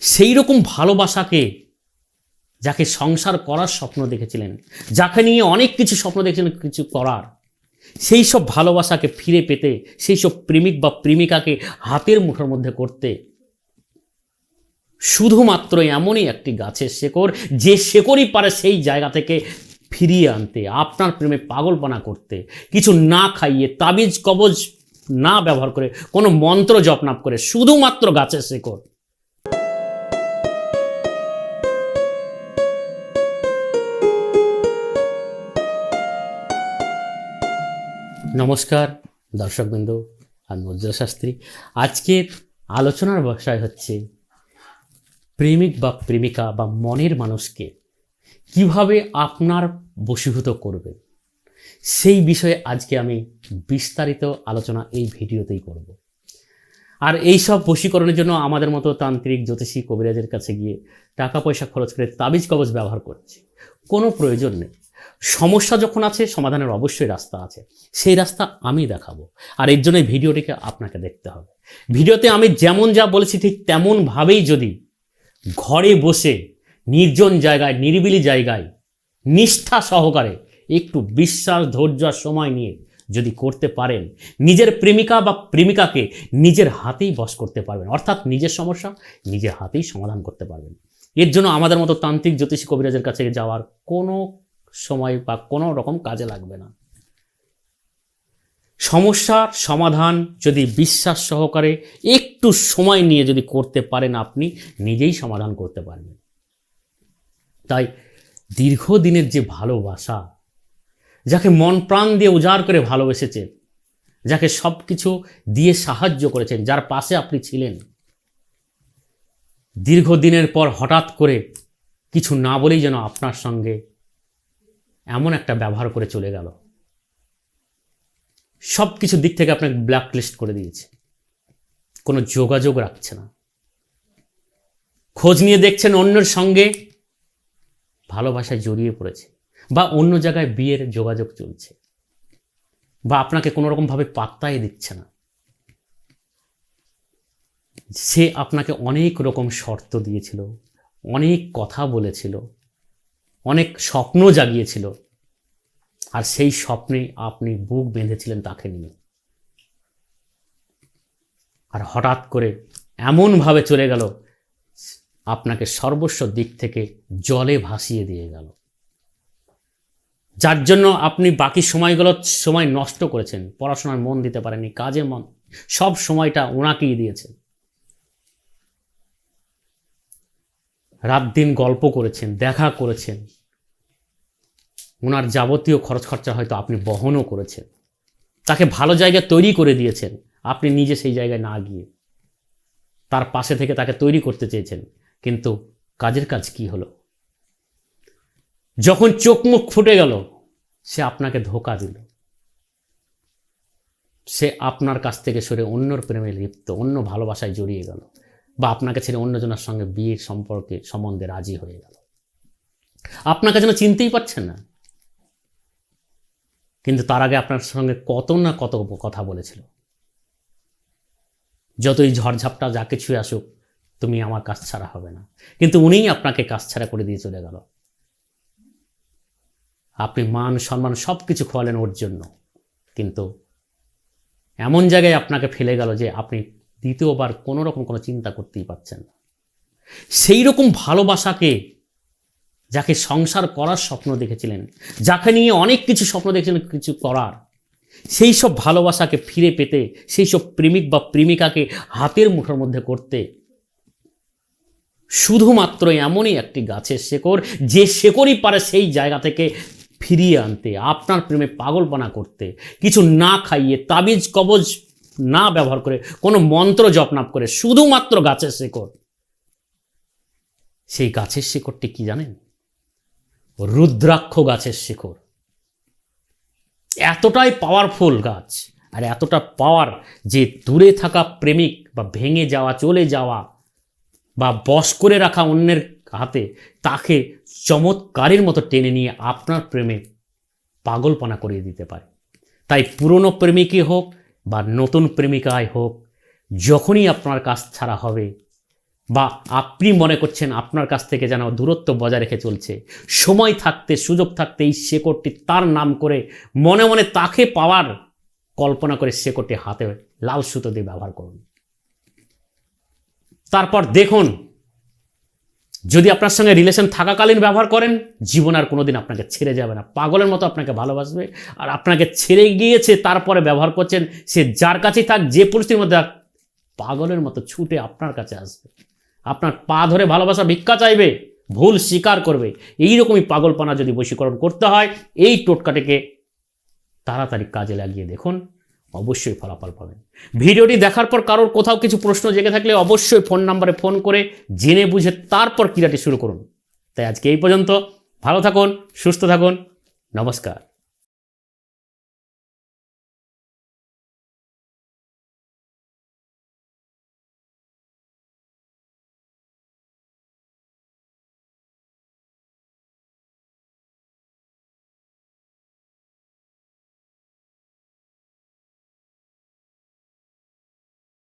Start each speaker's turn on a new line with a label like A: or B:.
A: সেই রকম ভালোবাসাকে যাকে সংসার করার স্বপ্ন দেখেছিলেন, যাকে নিয়ে অনেক কিছু স্বপ্ন দেখেছিলেন, কিছু করার, সেই সব ভালোবাসাকে ফিরে পেতে, সেই সব প্রেমিক বা প্রেমিকাকে হাতের মুঠোর মধ্যে করতে, শুধুমাত্র এমনই একটি গাছের শেকড়, যে শেকড়ই পারে সেই জায়গা থেকে ফিরিয়ে আনতে, আপনার প্রেমে পাগলপনা করতে, কিছু না খাইয়ে, তাবিজ কবজ না ব্যবহার করে, কোনো মন্ত্র জপ না করে, শুধুমাত্র গাছের শেকড়। নমস্কার, দর্শকবৃন্দ, আমি উজ্জ্বল শাস্ত্রী। আজকের আলোচনার বিষয় হচ্ছে, প্রেমিক বা প্রেমিকা বা মনের মানুষকে কীভাবে আপনার বশীভূত করবে সেই বিষয়ে আজকে আমি বিস্তারিত আলোচনা এই ভিডিওতেই করব। আর এই সব বশীকরণের জন্য আমাদের মতো তান্ত্রিক, জ্যোতিষী, কবিরাজের কাছে গিয়ে টাকা পয়সা খরচ করে তাবিজ কবজ ব্যবহার করছে। কোনো প্রয়োজন নেই। সমস্যা যখন আছে, সমাধানের অবশ্যই রাস্তা আছে। সেই রাস্তা আমি দেখাবো। আর এর জন্য ভিডিওটিকে আপনাকে দেখতে হবে। ভিডিওতে আমি যেমন যা বলেছি, ঠিক তেমনভাবেই যদি ঘরে বসে নির্জন জায়গায়, নিরিবিলি জায়গায় নিষ্ঠা সহকারে একটু বিশ্বাস, ধৈর্য সময় নিয়ে যদি করতে পারেন, নিজের প্রেমিকা বা প্রেমিকাকে নিজের হাতেই বশ করতে পারবেন। অর্থাৎ নিজের সমস্যা নিজের হাতেই সমাধান করতে পারবেন। এর জন্য আমাদের মতো তান্ত্রিক জ্যোতিষী কবিরাজের কাছে যাওয়ার কোনো সময় বা কোনো রকম কাজে লাগবে না। সমস্যার সমাধান যদি বিশ্বাস সহকারে একটু সময় নিয়ে যদি করতে পারেন আপনি, নিজেই সমাধান করতে পারবেন। তাই দীর্ঘদিনের যে ভালোবাসা, যাকে মন প্রাণ দিয়ে উজাড় করে ভালোবেসেছেন, যাকে সব কিছু দিয়ে সাহায্য করেছেন, যার পাশে আপনি ছিলেন, দীর্ঘদিনের পর হঠাৎ করে কিছু না বলেই যেন আপনার সঙ্গে এমন একটা ব্যবহার করে চলে গেল। সব কিছু দিক থেকে আপনাকে ব্ল্যাক লিস্ট করে দিয়েছে। কোনো যোগাযোগ রাখছে না। খোঁজ নিয়ে দেখছেন অন্যের সঙ্গে ভালোবাসায় জড়িয়ে পড়েছে বা অন্য জায়গায় বিয়ের যোগাযোগ চলছে বা আপনাকে কোনো রকমভাবে পাত্তাই দিচ্ছে না। সে আপনাকে অনেক রকম শর্ত দিয়েছিল, অনেক কথা বলেছিল অনেক স্বপ্ন জাগিয়েছিল। আর সেই স্বপ্নে আপনি বুক বেঁধেছিলেন তাকে নিয়ে। আর হঠাৎ করে এমনভাবে চলে গেল, আপনাকে সর্বস্ব দিক থেকে জলে ভাসিয়ে দিয়ে গেল। যার জন্য আপনি বাকি সময়গুলো সময় নষ্ট করেছেন, পড়াশোনার মন দিতে পারেননি কাজে মন, সব সময়টা ওনাকেই দিয়েছেন। রাত দিন গল্প করেছেন, দেখা করেছেন। ওনার যাবতীয় খরচ খরচা হয়তো আপনি বহনও করেছেন। তাকে ভালো জায়গা তৈরি করে দিয়েছেন, আপনি নিজে সেই জায়গায় না গিয়ে। তার পাশে থেকে তাকে তৈরি করতে চেয়েছেন, কিন্তু কাজের কাজ কি হলো? যখন চোখ মুখ ফুটে গেল, সে আপনাকে ধোকা দিল। সে আপনার কাছ থেকে সরে অন্যর প্রেমে লিপ্ত, অন্য ভালোবাসায় জড়িয়ে গেল। বা আপনাকে ছেড়ে অন্যজনের সঙ্গে বিয়ের সম্পর্কে সম্বন্ধে রাজি হয়ে গেল। আপনাকে যেন চিনতেই পারছেন না। কিন্তু তার আগে আপনার সঙ্গে কত না কত কথা বলেছিল। যতই ঝড়ঝাপটা যা কিছুই আসুক, তুমি আমার কাজ ছাড়া হবে না। কিন্তু উনিই আপনাকে কাজ ছাড়া করে দিয়ে চলে গেল। আপনি মান সম্মান সব কিছু খোয়ালেন ওর জন্য। কিন্তু এমন জায়গায় আপনাকে ফেলে গেল যে আপনি দ্বিতীয়বার কোনো রকম কোনো চিন্তা করতেই পারছেন না। সেই রকম ভালোবাসাকে যাকে সংসার করার স্বপ্ন দেখেছিলেন, যাকে নিয়ে অনেক কিছু স্বপ্ন দেখেছিলেন, কিছু করার, সেই সব ভালোবাসাকে ফিরে পেতে, সেই সব প্রেমিক বা প্রেমিকাকে হাতের মুঠোর মধ্যে করতে, শুধুমাত্র এমনই একটি গাছের শেকড়, যে শেকড়ই পারে সেই জায়গা থেকে ফিরিয়ে আনতে, আপনার প্রেমে পাগলপনা করতে, কিছু না খাইয়ে তাবিজ কবজ না ব্যবহার করে, কোনো মন্ত্র জপনাপ করে, শুধুমাত্র গাছের শেকড়। সেই গাছের শিকড়টি কি জানেন? রুদ্রাক্ষ গাছের শিকড়। এতটাই পাওয়ারফুল গাছ, আর এতটা পাওয়ার যে দূরে থাকা প্রেমিক বা ভেঙে যাওয়া, চলে যাওয়া বা বশ করে রাখা অন্যের হাতে তাকে চমৎকারের মতো টেনে নিয়ে আপনার প্রেমে পাগলপনা করিয়ে দিতে পারে। তাই পুরনো প্রেমিকই হোক বা নতুন প্রেমিকাই হোক, যখনই আপনার কাজ ছাড়া হবে, বা আপনি মনে করছেন আপনার কাছ থেকে যেন দূরত্ব বজায় রেখে চলছে, সময় থাকতে, সুযোগ থাকতে এই শেকড়টি তার নাম করে মনে মনে তাকে পাওয়ার কল্পনা করে শেকড়টি হাতে লাল সুতো দিয়ে ব্যবহার করুন। তারপর দেখুন যদি আপনার সঙ্গে রিলেশন থাকাকালীন ব্যবহার করেন, জীবন আর কোনোদিন আপনাকে ছেড়ে যাবে না। পাগলের মতো আপনাকে ভালোবাসবে। আর আপনাকে ছেড়ে গিয়েছে, তারপরে ব্যবহার করছেন, সে যার কাছেই থাক, যে পরিস্থিতির মধ্যে পাগলের মতো ছুটে আপনার কাছে আসবে। আপনার পা ধরে ভালোবাসা ভিক্ষা চাইবে, ভুল স্বীকার করবে। এইরকমই পাগলপনা যদি বশীকরণ করতে হয়, এই টোটকাটিকে তাড়াতাড়ি কাজে লাগিয়ে দেখুন। অবশ্যই ফলাফল পাবেন। ভিডিওটি দেখার পর কারোর কোথাও কিছু প্রশ্ন জেগে থাকলে অবশ্যই ফোন নাম্বারে ফোন করে জেনে বুঝে তারপর ক্রীড়াটি শুরু করুন। তাই আজকে এই পর্যন্ত ভালো থাকুন, সুস্থ থাকুন, নমস্কার।